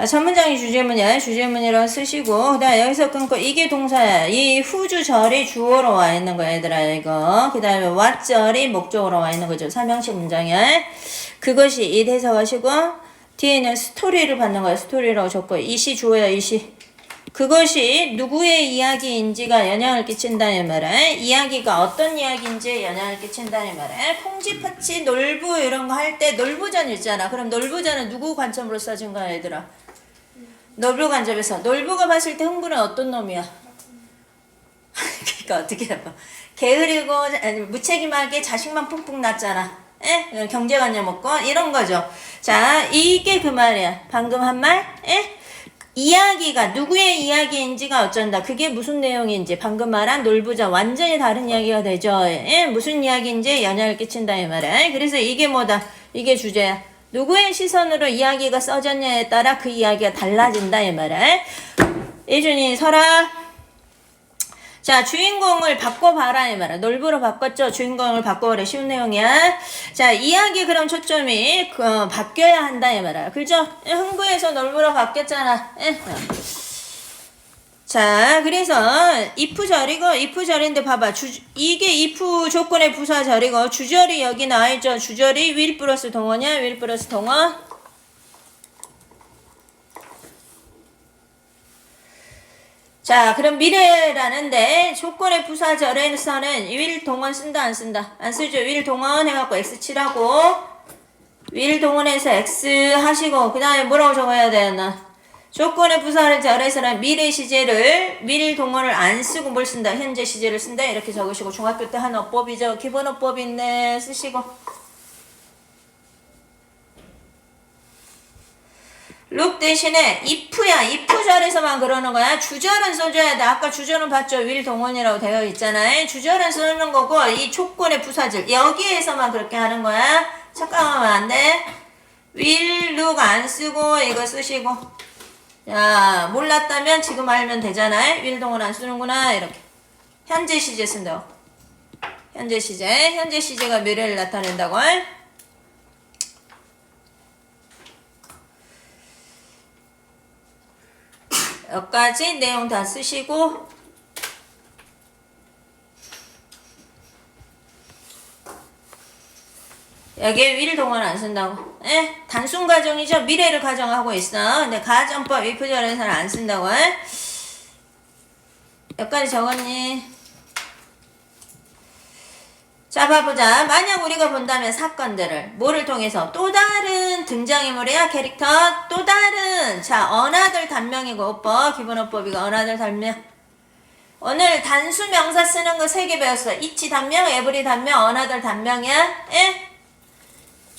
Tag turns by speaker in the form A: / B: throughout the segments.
A: 자, 첫 문장이 주제문이야. 주제문이라고 쓰시고, 그 다음에 여기서 끊고, 이게 동사야. 이 후주절이 주어로 와 있는 거야, 얘들아, 이거. 그 다음에 왓절이 목적으로 와 있는 거죠. 삼형식 문장이야. 그것이 이 해석하시고, 뒤에는 스토리를 받는 거야. 스토리라고 적고, 이 시 주어야, 이 시. 그것이 누구의 이야기인지가 영향을 끼친다는 말에 이야기가 어떤 이야기인지 영향을 끼친다는 말에 콩쥐파치 놀부 이런 거 할 때 놀부전 있잖아 그럼 놀부전은 누구 관점으로 써진 거야 얘들아 놀부 관점에서 놀부가 봤을 때 흥부는 어떤 놈이야 그러니까 어떻게 해봐 게으르고 아니, 무책임하게 자식만 punkpunk 났잖아 에? 경제관념 없고 이런 거죠 자 이게 그 말이야 방금 한 말? 에? 이야기가 누구의 이야기인지가 어쩐다. 그게 무슨 내용인지 방금 말한 놀부자 완전히 다른 이야기가 되죠. 예? 무슨 이야기인지 영향을 끼친다 이 말이야. 그래서 이게 뭐다. 이게 주제야. 누구의 시선으로 이야기가 써졌냐에 따라 그 이야기가 달라진다 이 말이야. 예준이 설아. 자, 주인공을 바꿔봐라, 이 말이야. 놀부로 바꿨죠? 주인공을 바꿔보래. 쉬운 내용이야. 자, 이야기 그럼 초점이, 그, 어, 바뀌어야 한다, 이 말이야. 그죠? 예, 흥부에서 놀부로 바뀌었잖아. 예? 어. 자, 그래서, if 절이고, if 절인데 봐봐. 주, 이게 if 조건의 부사 절이고, 주절이 여기 나와 있죠? 주절이 will 플러스 동어냐? will 플러스 동어? 자, 그럼 미래라는데 조건의 부사절에서는 will 동원 쓴다 안 쓴다? 안 쓰죠. will 동원 해 갖고 x 칠하고 will 동원해서 x 하시고 그 다음에 뭐라고 적어야 되나? 조건의 부사절에서는 미래 시제를 will 동원을 안 쓰고 뭘 쓴다? 현재 시제를 쓴다? 이렇게 적으시고 중학교 때 한 어법이죠. 기본 어법 있네. 쓰시고. 룩 대신에 if야 if 절에서만 그러는 거야. 주절은 써줘야 돼. 아까 주절은 봤죠? 윌 동원이라고 되어 있잖아요. 주절은 쓰는 거고 이 조건의 부사절. 여기에서만 그렇게 하는 거야. 착각하면 안돼. will look 안 쓰고 이거 쓰시고 야 몰랐다면 지금 알면 되잖아요. 동원 안 쓰는구나 이렇게. 현재 시제 쓴다고. 현재 시제. 현재 시제가 미래를 나타낸다고 여기까지 내용 다 쓰시고 여기에 will 동원 안 쓴다고. 예? 단순 가정이죠. 미래를 가정하고 있어. 근데 가정법 위프절에서는 안 쓴다고. 예? 여기까지 적었니? 자, 봐보자. 만약 우리가 본다면 사건들을 뭐를 통해서 또 다른 등장인물이야 캐릭터 또 다른 자 언어들 단명이고 오빠 기본어법이가 언어들 단명 오늘 단수 명사 쓰는 거 세 개 배웠어 이치 단명 에브리 단명 언어들 단명이야 예?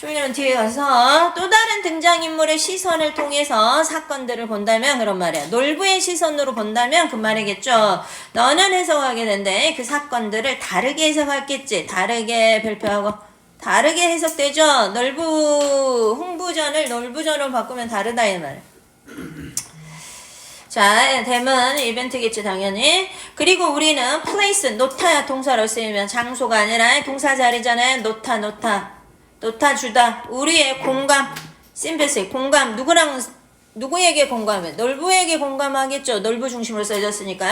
A: 졸리면 뒤에 가서 또 다른 등장인물의 시선을 통해서 사건들을 본다면 그런 말이야. 놀부의 시선으로 본다면 그 말이겠죠. 너는 해석하게 된대. 그 사건들을 다르게 해석하겠지. 다르게 발표하고 다르게 해석되죠. 놀부 흥부전을 놀부전으로 바꾸면 다르다 이 말. 자, 댐은 이벤트겠지, 당연히. 그리고 우리는 place, 노타야 동사로 쓰이면 장소가 아니라 동사 자리잖아요. 노타, 노타. 노타 주다. 우리의 공감. 심베스 공감. 누구랑 누구에게 공감해? 놀부에게 공감하겠죠. 놀부 중심으로 써졌으니까.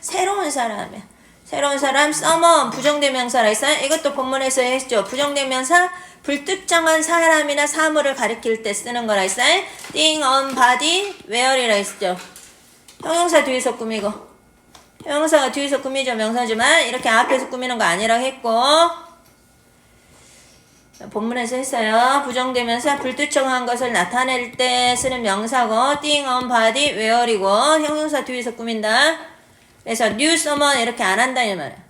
A: 새로운 사람이야. 새로운 사람, 써먼, 부정대명사라 했어요. 이것도 본문에서 했죠. 부정대명사, 불특정한 사람이나 사물을 가리킬 때 쓰는 거라 했어요. thing, on, body, where이라 했죠. 형용사 뒤에서 꾸미고. 형용사가 뒤에서 꾸미죠. 명사지만 이렇게 앞에서 꾸미는 거 아니라 했고. 본문에서 했어요. 부정되면서 불특정한 것을 나타낼 때 쓰는 명사고 thing on body where이고 형용사 뒤에서 꾸민다. 그래서 new someone 이렇게 안 한다 이 말이야.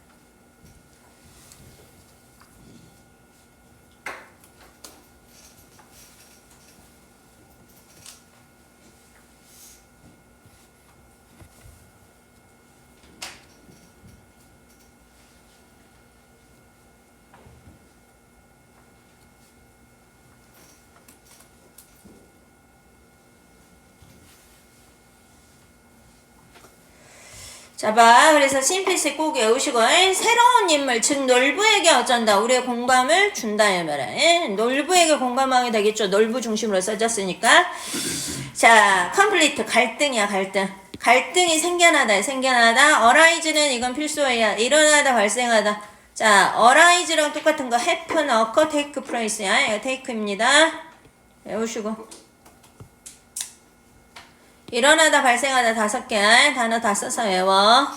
A: 자, 봐. 그래서 심피스 꼭 외우시고, 에? 새로운 인물, 즉, 놀부에게 어쩐다. 우리의 공감을 준다. 이 말이야. 에? 놀부에게 공감하게 되겠죠. 놀부 중심으로 써졌으니까. 자, 컴플리트 갈등이야 갈등. 갈등이 생겨나다 생겨나다. 어라이즈는 이건 필수어야. 일어나다 발생하다. 자, 어라이즈랑 똑같은 거 happen, occur, take place야. 이거 take입니다. 외우시고. 일어나다 발생하다 다섯 개 단어 다 써서 외워.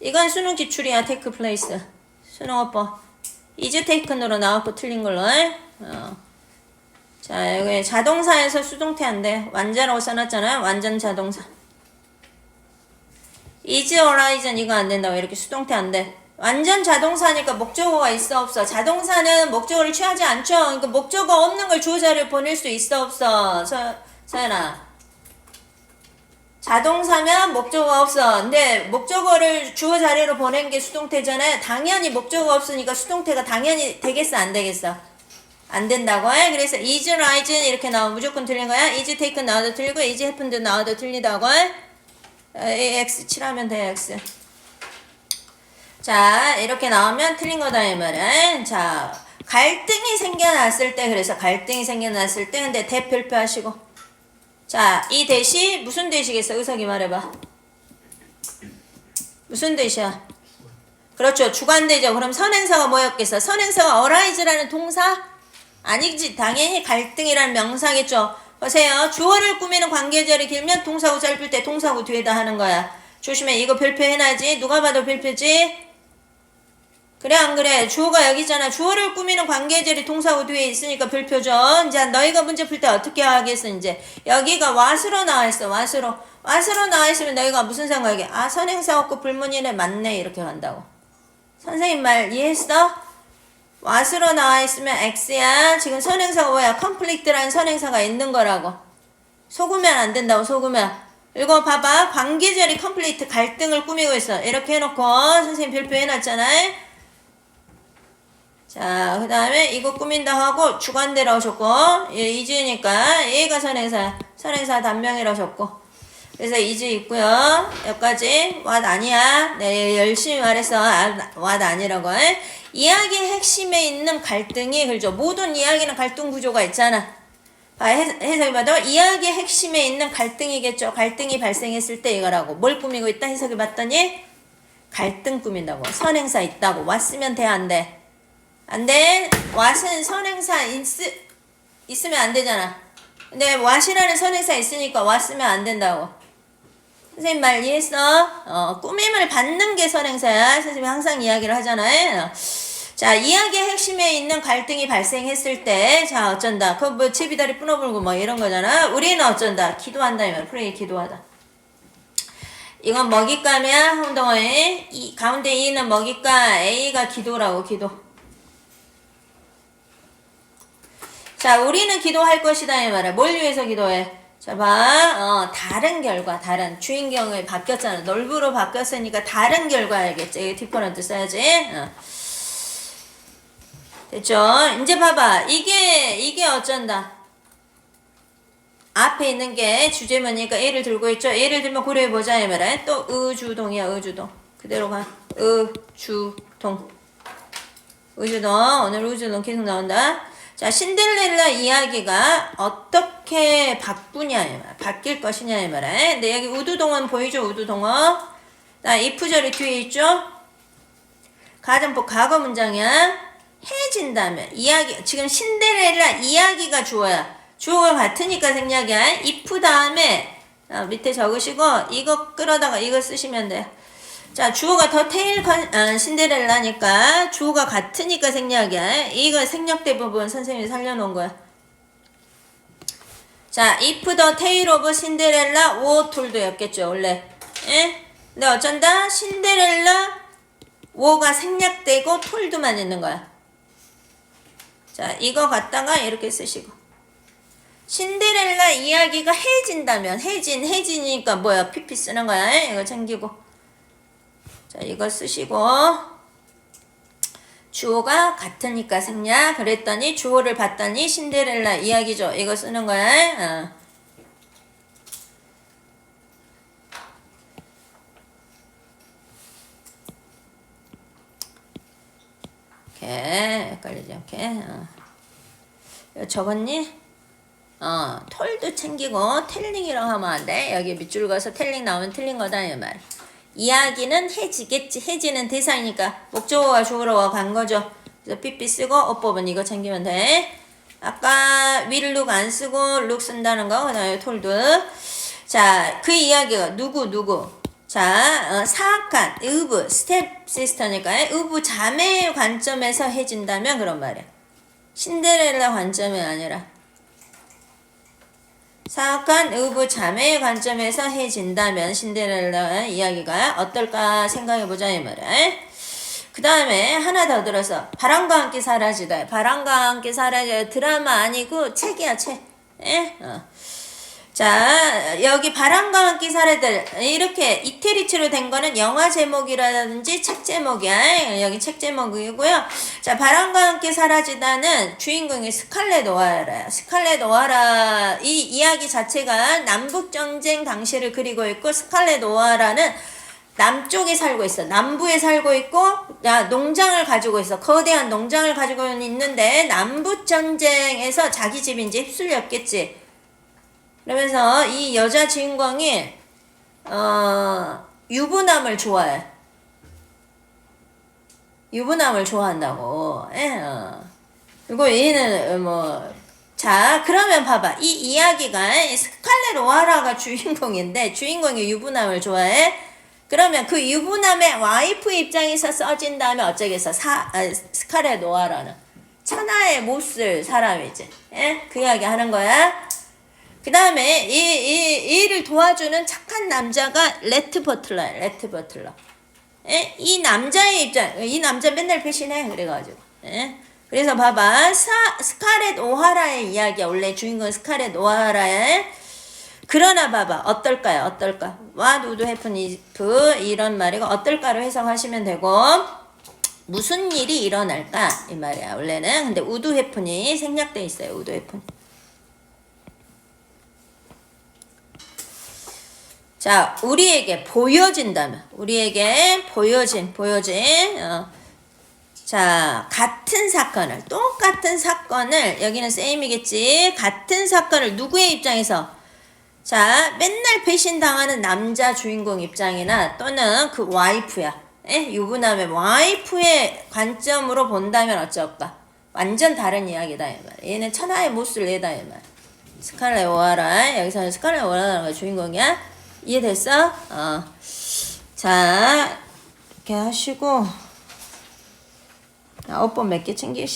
A: 이건 수능 기출이야. take place. 수능어법. is taken으로 나왔고 틀린 걸로. 어. 자, 여기 자동사에서 수동태 안 돼. 완자라고 써놨잖아요. 완전 자동사. is horizon 이거 안 된다고 이렇게 수동태 안 돼. 완전 자동사니까 목적어가 있어 없어. 자동사는 목적어를 취하지 않죠. 그러니까 목적어 없는 걸 주어 자리에 보낼 수 있어 없어. 서, 서연아. 자동사면 목적어가 없어. 근데 목적어를 주어 자리로 보낸 게 수동태잖아요. 당연히 목적어 없으니까 수동태가 당연히 되겠어 안 되겠어? 안 된다고 해. 그래서 is rising 이렇게 나오면 무조건 틀린 거야. is taken 나와도 틀리고 is happened 나와도 틀리다고 해. 어, x 칠하면 돼 x. 자 이렇게 나오면 틀린 거다 이 말은. 자 갈등이 생겨났을 때 그래서 갈등이 생겨났을 때 근데 대표표 하시고. 자 이 대시 무슨 대시겠어? 의석이 말해봐. 무슨 대시야? 그렇죠. 주관대죠. 그럼 선행사가 뭐였겠어? 선행사가 aris라는 동사? 아니지. 당연히 갈등이라는 명사겠죠. 보세요. 주어를 꾸미는 관계절이 길면 동사구 짧을 때 동사구 뒤에다 하는 거야. 조심해. 이거 별표 해놔야지. 누가 봐도 별표지? 그래 안 그래? 주어가 여기 있잖아. 주어를 꾸미는 관계절이 동사구 뒤에 있으니까 별표죠. 이제 너희가 문제 풀 때 어떻게 하겠어 이제. 여기가 왓으로 나와 있어. 왓으로. 왓으로 나와 있으면 너희가 무슨 생각이야? 아 선행사 없고 불문이네 맞네 이렇게 간다고. 선생님 말 이해했어? 왓으로 나와 있으면 X야. 지금 선행사가 뭐야? 컴플릭트라는 선행사가 있는 거라고. 속으면 안 된다고, 속으면. 이거 봐봐. 관계절이 컴플리트 갈등을 꾸미고 있어. 이렇게 해놓고, 선생님 별표 해놨잖아. 자, 그 다음에 이거 꾸민다 하고, 주관대라고 줬고, 얘 이즈니까, 얘가 선행사, 선행사 단명이라고 줬고. 그래서 이즈 있고요. 여기까지 왓 아니야. 네, 열심히 말해서 아, 왓 아니라고. 해. 이야기의 핵심에 있는 갈등이 그죠. 모든 이야기는 갈등 구조가 있잖아. 아, 해- 해석이 봐도 이야기의 핵심에 있는 갈등이겠죠. 갈등이 발생했을 때 이거라고. 뭘 꾸미고 있다 해석이 봤더니 갈등 꾸민다고. 선행사 있다고. 왔으면 돼, 안 돼? 안 돼. 왓은 선행사 있, 있으면 안 되잖아. 근데 왓이라는 선행사 있으니까 왔으면 안 된다고. 선생님 말 이해했어? 어, 꾸밈을 받는 게 선행사야. 선생님이 항상 이야기를 하잖아요. 자, 이야기의 핵심에 있는 갈등이 발생했을 때, 자, 어쩐다. 그 뭐, 제비다리 끊어불고 뭐 이런 거잖아. 우리는 어쩐다. 기도한다. 이말 프레이 기도하다. 이건 먹잇감이야. 홍동호의. 이, 가운데 E는 먹잇감. A가 기도라고, 기도. 자, 우리는 기도할 것이다. 이 말이야. 뭘 위해서 기도해? 자, 봐. 어, 다른 결과, 다른. 주인공이 바뀌었잖아. 넓으로 바뀌었으니까 다른 결과야겠지. 이게 디퍼런트 써야지. 어. 됐죠? 이제 봐봐. 이게, 이게 어쩐다. 앞에 있는 게 주제문이니까 예를 들고 있죠? 예를 들면 고려해보자. 이 말이야. 또, 의주동이야, 의주동. 그대로 가. 의주동. 의주동. 오늘 의주동 계속 나온다. 자, 신데렐라 이야기가 어떻게 바꾸냐. 바뀔 것이냐, 이 말이야. 근데 여기 우두동은 보이죠? 우두동어. 나 이프절이 뒤에 있죠? 가정법 과거 문장이야. 해진다면 이야기 지금 신데렐라 이야기가 주어야 주어가 같으니까 생략이야 if 다음에 어, 밑에 적으시고 이거 끌어다가 이거 쓰시면 돼요 자 주어가 더 테일 컨, 어, 신데렐라니까 주어가 같으니까 생략이야 이거 생략 대 부분 선생님이 살려놓은 거야 자 if the tale of 신데렐라 워 툴도였겠죠 원래 예? 근데 어쩐다 신데렐라 워가 생략되고 톨드만 있는 거야 자, 이거 갖다가 이렇게 쓰시고. 신데렐라 이야기가 해진다면, 해진, 해지니까 뭐야, 피피 쓰는 거야. 이거 챙기고. 자, 이거 쓰시고. 주어가 같으니까 생략. 그랬더니 주어를 봤더니 신데렐라 이야기죠. 이거 쓰는 거야. 어. 이렇게 헷갈리지 않게 어. 적었니? 어, 톨도 챙기고 텔링이라고 하면 안 돼. 여기 밑줄 가서 텔링 나오면 틀린 거다 이 말. 이야기는 해지겠지. 해지는 대상이니까 목적어가 주어로 간 거죠. 그래서 삐삐 쓰고 어법은 이거 챙기면 돼. 아까 will look 안 쓰고 look 쓴다는 거 그다음에 톨드. 자, 그 이야기가 누구 누구. 자, 어, 사악한 의부 스텝 시스터니까 의부 자매의 관점에서 해진다면 그런 말이야. 신데렐라 관점이 아니라 사악한 의부 자매의 관점에서 해진다면 신데렐라 이야기가 어떨까 생각해보자 이 말이야. 그 다음에 하나 더 들어서 바람과 함께 사라지다. 바람과 함께 사라져 드라마 아니고 책이야 책. 예? 어. 자 여기 바람과 함께 사라들 이렇게 이태리치로 된 거는 영화 제목이라든지 책 제목이야. 여기 책 제목이고요. 자 바람과 함께 사라지다는 주인공이 스칼렛 오하라야. 스칼렛 오하라 이 이야기 자체가 남북 전쟁 당시를 그리고 있고 스칼렛 오하라는 남쪽에 살고 있어. 남부에 살고 있고, 야, 농장을 가지고 있어. 거대한 농장을 가지고 있는데, 남북 전쟁에서 자기 이제 휩쓸렸겠지. 그러면서 이 여자 주인공이, 어, 유부남을 좋아해. 유부남을 좋아한다고. 예, 어. 그리고 얘는, 뭐, 자, 그러면 봐봐. 이 이야기가 이 스칼렛 오하라가 주인공인데, 주인공이 유부남을 좋아해. 그러면 그 유부남의 와이프 입장에서 써진다면 어쩌겠어? 사, 아, 스칼렛 오하라는. 천하의 못쓸 사람이지. 예? 그 이야기 하는 거야. 그 다음에 이, 이, 이를 도와주는 착한 남자가 레트 버틀러야. 레트 버틀러. 예? 이 남자의 입장, 이 남자 맨날 배신해. 그래가지고. 예? 그래서 봐봐. 사, 스칼렛 오하라의 이야기야. 원래 주인공 스칼렛 오하라의 그러나 봐봐 어떨까요 어떨까 What would happen if 이런 말이고 어떨까로 해석하시면 되고 무슨 일이 일어날까 이 말이야 원래는 근데 would happen이 생략돼 있어요 would happen 자 우리에게 보여진다면 우리에게 보여진 보여진 어. 자, 같은 사건을, 똑같은 사건을, 여기는 same이겠지. 같은 사건을 누구의 입장에서 자, 맨날 배신당하는 남자 주인공 입장이나 또는 그 와이프야. 에? 유부남의 와이프의 관점으로 본다면 어쩔까? 완전 다른 이야기다, 이 말. 얘는 천하의 못을 내다, 이 말. 스칼렛 오하라. 여기서는 스칼렛 오하라가 주인공이야. 이해됐어? 어. 자, 이렇게 하시고, 어법 몇개 챙기시면